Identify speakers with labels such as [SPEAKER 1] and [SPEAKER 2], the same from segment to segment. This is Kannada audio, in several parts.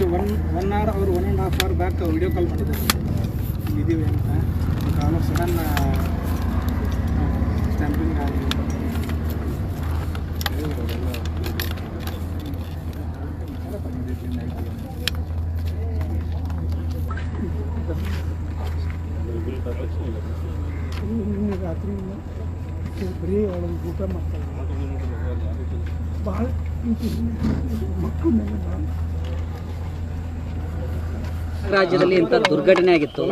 [SPEAKER 1] ಆ್ಯಕ್ಚುಲಿ ಒನ್ ಒನ್ ಅವರ್ ಅವ್ರು one and half hour back video call ಮಾಡಿದ್ದಾರೆ ಇದ್ದೀವಿ ಅಂತ ಅವನು ಸಡನ್ ಸ್ಟ್ಯಾಂಪಿಂಗ್ ಆಗಿ ರಾತ್ರಿ ಬರೀ ಅವಳು ಊಟ ಮಾಡ್ತಾರೆ ಭಾಳ ಮಕ್ಕಳು ಮೇಲೆ
[SPEAKER 2] ರಾಜ್ಯದಲ್ಲಿ ಇಂಥ ದುರ್ಘಟನೆ ಆಗಿತ್ತು.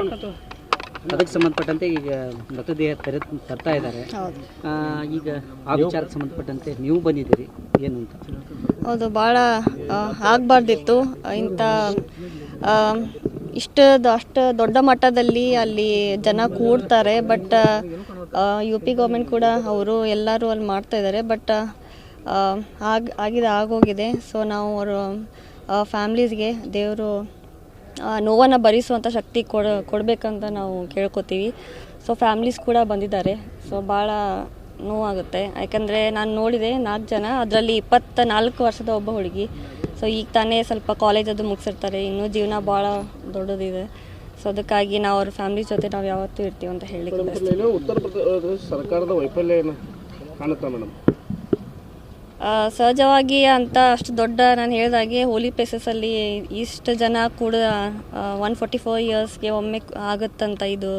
[SPEAKER 2] ಅದಕ್ಕೆ ಸಂಬಂಧಪಟ್ಟಂತೆ ಈಗ ಮೃತದೇಹ ತೆರೆ ತರ್ತಾ ಇದ್ದಾರೆ. ಈಗ ಆ ವಿಚಾರಕ್ಕೆ ಸಂಬಂಧಪಟ್ಟಂತೆ ನೀವು ಬಂದಿದ್ದೀರಿ. ಏನು ಅಂತ?
[SPEAKER 3] ಹೌದು ಭಾಳ ಆಗಬಾರ್ದಿತ್ತು. ಇಂಥ ಇಷ್ಟ ಅಷ್ಟು ದೊಡ್ಡ ಮಟ್ಟದಲ್ಲಿ ಅಲ್ಲಿ ಜನ ಕೂಡ್ತಾರೆ. ಬಟ್ ಯು ಪಿ ಗೌರ್ಮೆಂಟ್ ಕೂಡ ಅವರು ಎಲ್ಲರೂ ಅಲ್ಲಿ ಮಾಡ್ತಾ ಇದ್ದಾರೆ. ಬಟ್ ಆಗ ಆಗಿದೆ ಆಗೋಗಿದೆ. ಸೊ ನಾವು ಅವರು ಫ್ಯಾಮ್ಲೀಸ್ಗೆ ದೇವರು ನೋವನ್ನು ಭರಿಸುವಂಥ ಶಕ್ತಿ ಕೊಡ ಕೊಡಬೇಕಂತ ನಾವು ಕೇಳ್ಕೊತೀವಿ. ಸೊ ಫ್ಯಾಮ್ಲೀಸ್ ಕೂಡ ಬಂದಿದ್ದಾರೆ. ಸೊ ಭಾಳ ನೋವಾಗುತ್ತೆ. ಯಾಕಂದರೆ ನಾನು ನೋಡಿದೆ ನಾಲ್ಕು ಜನ ಅದರಲ್ಲಿ ಇಪ್ಪತ್ತ ನಾಲ್ಕು ವರ್ಷದ ಒಬ್ಬ ಹುಡುಗಿ. ಸೊ ಈಗ ತಾನೇ ಸ್ವಲ್ಪ ಕಾಲೇಜ್ ಅದು ಮುಗಿಸಿರ್ತಾರೆ. ಇನ್ನೂ ಜೀವನ ಭಾಳ ದೊಡ್ಡದಿದೆ. ಸೊ ಅದಕ್ಕಾಗಿ ನಾವು ಅವ್ರ ಫ್ಯಾಮ್ಲಿ ಜೊತೆ ನಾವು ಯಾವತ್ತೂ ಇರ್ತೀವಿ ಅಂತ ಹೇಳಿ
[SPEAKER 1] ಉತ್ತರ ಪ್ರದೇಶ ಸರ್ಕಾರದ ವೈಫಲ್ಯ ಏನು ಕಾಣುತ್ತಾ ಮೇಡಮ್?
[SPEAKER 3] ಸಹಜವಾಗಿ ಅಂತ ಅಷ್ಟು ದೊಡ್ಡ ನಾನು ಹೇಳಿದಾಗೆ ಹೋಲಿ ಪ್ಲೇಸಸಲ್ಲಿ ಇಷ್ಟು ಜನ ಕೂಡ ಒನ್ ಫೋರ್ಟಿ ಫೋರ್ ಇಯರ್ಸ್ಗೆ ಒಮ್ಮೆ ಆಗುತ್ತಂತ ಇದು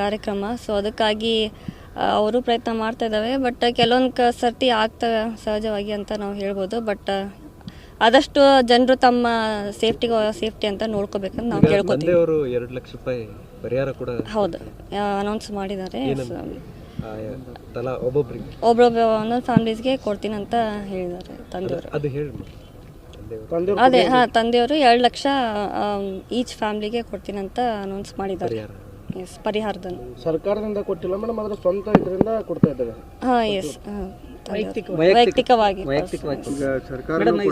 [SPEAKER 3] ಕಾರ್ಯಕ್ರಮ. ಸೊ ಅದಕ್ಕಾಗಿ ಅವರು ಪ್ರಯತ್ನ ಮಾಡ್ತಾ ಇದ್ದಾವೆ ಬಟ್ ಕೆಲವೊಂದು ಕ ಸರ್ತಿ ಆಗ್ತವೆ ಸಹಜವಾಗಿ ಅಂತ ನಾವು ಹೇಳ್ಬೋದು. ಬಟ್ ಆದಷ್ಟು ಜನರು ತಮ್ಮ ಸೇಫ್ಟಿಗೆ ಸೇಫ್ಟಿ ಅಂತ ನೋಡ್ಕೋಬೇಕಂತ ನಾವು ಕೇಳ್ಕೊತೀವಿ.
[SPEAKER 4] ಅವರು ಎರಡು ಲಕ್ಷ ರೂಪಾಯಿ ಪರಿಹಾರ ಕೂಡ
[SPEAKER 3] ಹೌದು. ಅನೌನ್ಸ್ ಮಾಡಿದ್ದಾರೆ.
[SPEAKER 4] ತಲಾ ಒಬ್ಬೊಬ್ರಿಗೆ.
[SPEAKER 3] ಒಬ್ಬೊಬ್ಬ ಒಂದೊಂದು ಫ್ಯಾಮಿಲೀಸ್ಗೆ ಕೊಡ್ತೀನಿ ಅಂತ ಹೇಳಿದ್ದಾರೆ ತಂದೆಯವರು.
[SPEAKER 4] ಅದು ಹೇಳಿ
[SPEAKER 3] ಅದೇ ಹಾ ತಂದೆಯವರು ಎರಡು ಲಕ್ಷ ಈಚ್ ಫ್ಯಾಮಿಲಿಗೆ ಕೊಡ್ತೀನಿ ಅಂತ ಅನೌನ್ಸ್ ಮಾಡಿದ್ದಾರೆ. ಎಸ್ ಪರಿಹಾರದನ್ನು.
[SPEAKER 1] ಸರ್ಕಾರದಿಂದ ಕೊಟ್ಟಿಲ್ಲ ಮೇಡಮ್ ಅದರ ಸ್ವಂತ ಇದರಿಂದ ಕೊಡ್ತಾ ಇದ್ದಾರೆ.
[SPEAKER 3] ಹಾ ಎಸ್ ವೈಯಕ್ತಿಕವಾಗಿ
[SPEAKER 2] ವೈಯಕ್ತಿಕವಾಗಿ. ಮೇಡಮ್ ಈ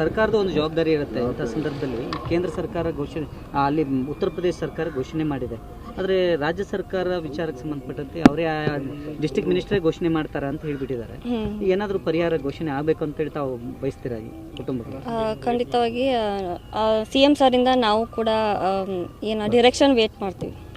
[SPEAKER 2] ಸರ್ಕಾರದ ಒಂದು ಜವಾಬ್ದಾರಿ ಇರುತ್ತೆ ಇಂಥ ಸಂದರ್ಭದಲ್ಲಿ ಕೇಂದ್ರ ಸರ್ಕಾರ ಘೋಷಣೆ ಅಲ್ಲಿ ಉತ್ತರ ಪ್ರದೇಶ ಸರ್ಕಾರ ಘೋಷಣೆ ಮಾಡಿದೆ. ಆದರೆ ರಾಜ್ಯ ಸರ್ಕಾರ ವಿಚಾರಕ್ಕೆ ಸಂಬಂಧಪಟ್ಟಂತೆ ಅವರೇ ಡಿಸ್ಟಿಕ್ ಮಿನಿಸ್ಟ್ರೇ ಘೋಷಣೆ ಮಾಡ್ತಾರ ಅಂತ ಹೇಳಿಬಿಟ್ಟಿದ್ದಾರೆ. ಏನಾದರೂ ಪರಿಹಾರ ಘೋಷಣೆ ಆಗಬೇಕು ಅಂತೇಳಿ ತಾವು ಬಯಸ್ತೀರಾ ಈ ಕುಟುಂಬಕ್ಕೆ
[SPEAKER 3] ಖಂಡಿತವಾಗಿ ಸಿ ಎಂ ಸರಿಂದ ನಾವು ಕೂಡ ಏನು ಡಿರೆಕ್ಷನ್ ವೇಟ್ ಮಾಡ್ತೀವಿ.